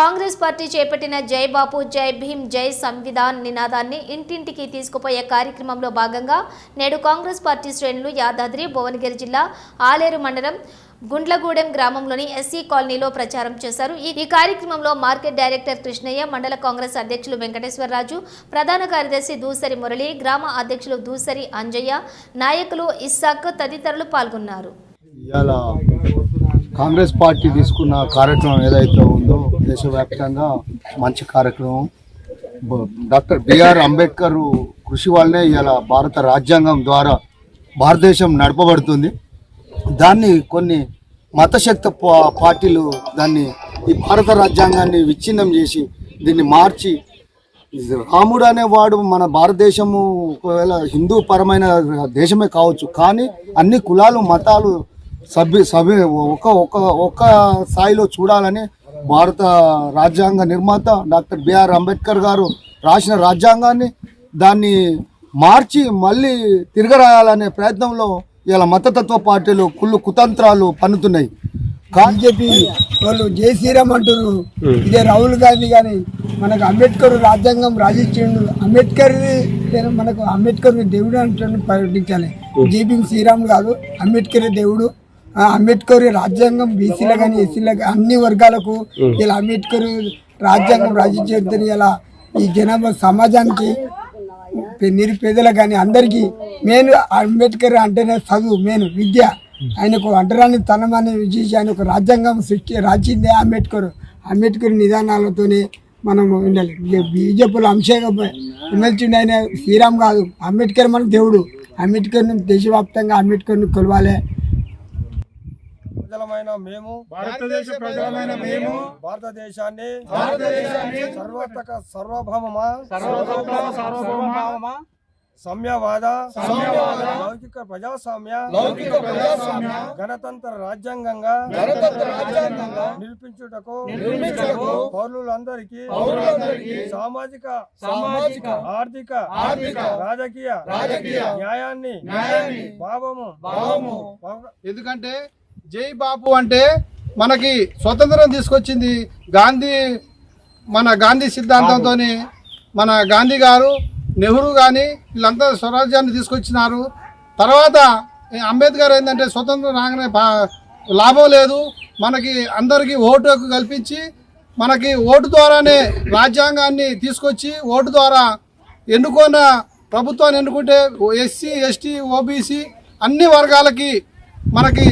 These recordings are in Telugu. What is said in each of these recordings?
కాంగ్రెస్ పార్టీ చేపట్టిన జై బాపు జై భీమ్ జై సంవిధాన్ నినాదాన్ని ఇంటింటికి తీసుకుపోయే కార్యక్రమంలో భాగంగా నేడు కాంగ్రెస్ పార్టీ శ్రేణులు యాదాద్రి భువనగిరి జిల్లా ఆలేరు మండలం గుండ్లగూడెం గ్రామంలోని ఎస్సీ కాలనీలో ప్రచారం చేశారు. ఈ కార్యక్రమంలో మార్కెట్ డైరెక్టర్ కృష్ణయ్య మండల కాంగ్రెస్ అధ్యక్షులు వెంకటేశ్వరరాజు ప్రధాన కార్యదర్శి దూసరి మురళి గ్రామ అధ్యక్షులు దూసరి అంజయ్య నాయకులు ఇస్సాక్ తదితరులు పాల్గొన్నారు. కాంగ్రెస్ పార్టీ తీసుకున్న కార్యక్రమం ఏదైతే ఉందో దేశవ్యాప్తంగా మంచి కార్యక్రమం. డాక్టర్ బిఆర్ అంబేద్కర్ కృషి వల్లనే ఇలా భారత రాజ్యాంగం ద్వారా భారతదేశం నడపబడుతుంది. దాన్ని కొన్ని మతశక్తి పార్టీలు దాన్ని ఈ భారత రాజ్యాంగాన్ని విచ్ఛిన్నం చేసి దీన్ని మార్చి రాముడు అనేవాడు మన భారతదేశము ఒకవేళ హిందూ పరమైన దేశమే కావచ్చు కానీ అన్ని కులాలు మతాలు సభ్యు సభ్యు ఒక ఒక ఒక స్థాయిలో చూడాలని భారత రాజ్యాంగ నిర్మాత డాక్టర్ బిఆర్ అంబేద్కర్ గారు రాసిన రాజ్యాంగాన్ని దాన్ని మార్చి మళ్ళీ తిరగరాయాలనే ప్రయత్నంలో ఇలా మతతత్వ పార్టీలు కుళ్ళు కుతంత్రాలు పన్నుతున్నాయి. కానీ బీజేపీ వాళ్ళు జై శ్రీరామ్ అంటారు ఇదే రాహుల్ గాంధీ కానీ మనకు అంబేద్కర్ రాజ్యాంగం రాజించిండు అంబేద్కర్ మనకు అంబేద్కర్ దేవుడు అంటే ప్రకటించాలి. జేపీ శ్రీరామ్ కాదు అంబేద్కర్ దేవుడు. అంబేద్కర్ రాజ్యాంగం బీసీల కానీ ఎస్సీల అన్ని వర్గాలకు ఇలా అంబేద్కర్ రాజ్యాంగం రాజించేది ఇలా ఈ జనాభా సమాజానికి నిరుపేదలకు కానీ అందరికీ మెయిన్ అంబేద్కర్ అంటేనే చదువు మెయిన్ విద్య. ఆయనకు అంటరాని తనమని చేసి ఆయన ఒక రాజ్యాంగం సృష్టి రాచిందే అంబేద్కర్. అంబేద్కర్ నిదానాలతోనే మనం ఉండాలి. బీజేపీలో అంశంగా ఎమ్మెల్సీ ఆయన శ్రీరామ్ కాదు. అంబేద్కర్ మన దేవుడు. అంబేద్కర్ని దేశవ్యాప్తంగా అంబేద్కర్ని కొలవాలి. ప్రజలమైన మేము భారతదేశ ప్రజలమైన మేము భారతదేశాన్ని భారతదేశాన్ని సర్వతక సర్వభౌమ సార్వభౌమ సమ్యవాద సామ్యవాద, లౌకిక ప్రజాస్వామ్య లౌకిక ప్రజాస్వామ్య గణతంత్ర రాజ్యాంగంగా గణతంత్ర రాజ్యాంగంగా నిరూపించుటకు నిర్మించుటకు పౌరులందరికీ పౌరులందరికీ సామాజిక సామాజిక ఆర్థిక ఆర్థిక రాజకీయ రాజకీయ న్యాయాన్ని న్యాయాన్ని భావము భావము. భవ- ఎందుకంటే జై బాపు అంటే మనకి స్వతంత్రం తీసుకొచ్చింది గాంధీ మన గాంధీ సిద్ధాంతంతో మన గాంధీ గారు నెహ్రూ కానీ వీళ్ళంతా స్వరాజ్యాన్ని తీసుకొచ్చినారు. తర్వాత అంబేద్కర్ ఏంటంటే స్వతంత్రం రాగానే లాభం లేదు. మనకి అందరికీ ఓటు కల్పించి మనకి ఓటు ద్వారానే రాజ్యాంగాన్ని తీసుకొచ్చి ఓటు ద్వారా ఎన్నుకున్న ప్రభుత్వాన్ని ఎన్నుకుంటే ఎస్సీ ఎస్టీ ఓబీసీ అన్ని వర్గాలకి మనకి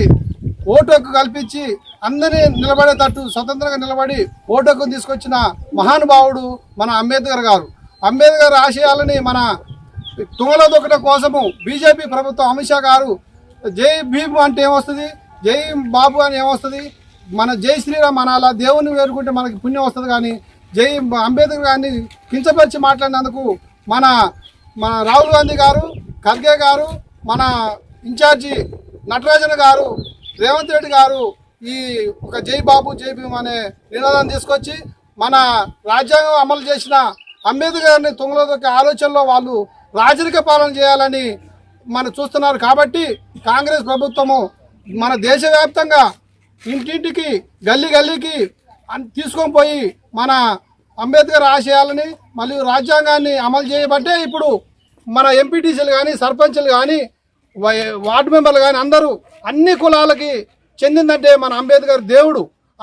ఓటు హక్కు కల్పించి అందరినీ నిలబడేటట్టు స్వతంత్రంగా నిలబడి ఓటు హక్కును తీసుకొచ్చిన మహానుభావుడు మన అంబేద్కర్ గారు. అంబేద్కర్ ఆశయాలని మన తుంగలో దొక్కడం కోసము బీజేపీ ప్రభుత్వం అమిత్ షా గారు జై భీమ్ అంటే ఏమొస్తుంది? జై బాబు అని ఏమొస్తుంది? మన జై శ్రీరామ్ అనాలా దేవుని వేరుకుంటే మనకి పుణ్యం వస్తుంది కానీ జై అంబేద్కర్ గారిని కించపరిచి మాట్లాడినందుకు మన మన రాహుల్ గాంధీ గారు ఖర్గే గారు మన ఇన్ఛార్జి నటరాజన్ గారు రేవంత్ రెడ్డి గారు ఈ ఒక జై బాబు జై భీమ్ అనే నినాదం తీసుకొచ్చి మన రాజ్యాంగం అమలు చేసిన అంబేద్కర్ గారిని తుంగలో ఆలోచనలో వాళ్ళు రాజరిక పాలన చేయాలని మనం చూస్తున్నారు కాబట్టి కాంగ్రెస్ ప్రభుత్వము మన దేశవ్యాప్తంగా ఇంటింటికి గల్లీ గల్లీకి అన్- తీసుకొని పోయి మన అంబేద్కర్ ఆశయాలని మరియు రాజ్యాంగాన్ని అమలు చేయబట్టే ఇప్పుడు మన ఎంపీటీసీలు కానీ సర్పంచ్లు కానీ వార్డు మెంబర్లు కానీ అందరూ అన్ని కులాలకి చెందిందంటే మన అంబేద్కర్ దేవుడు.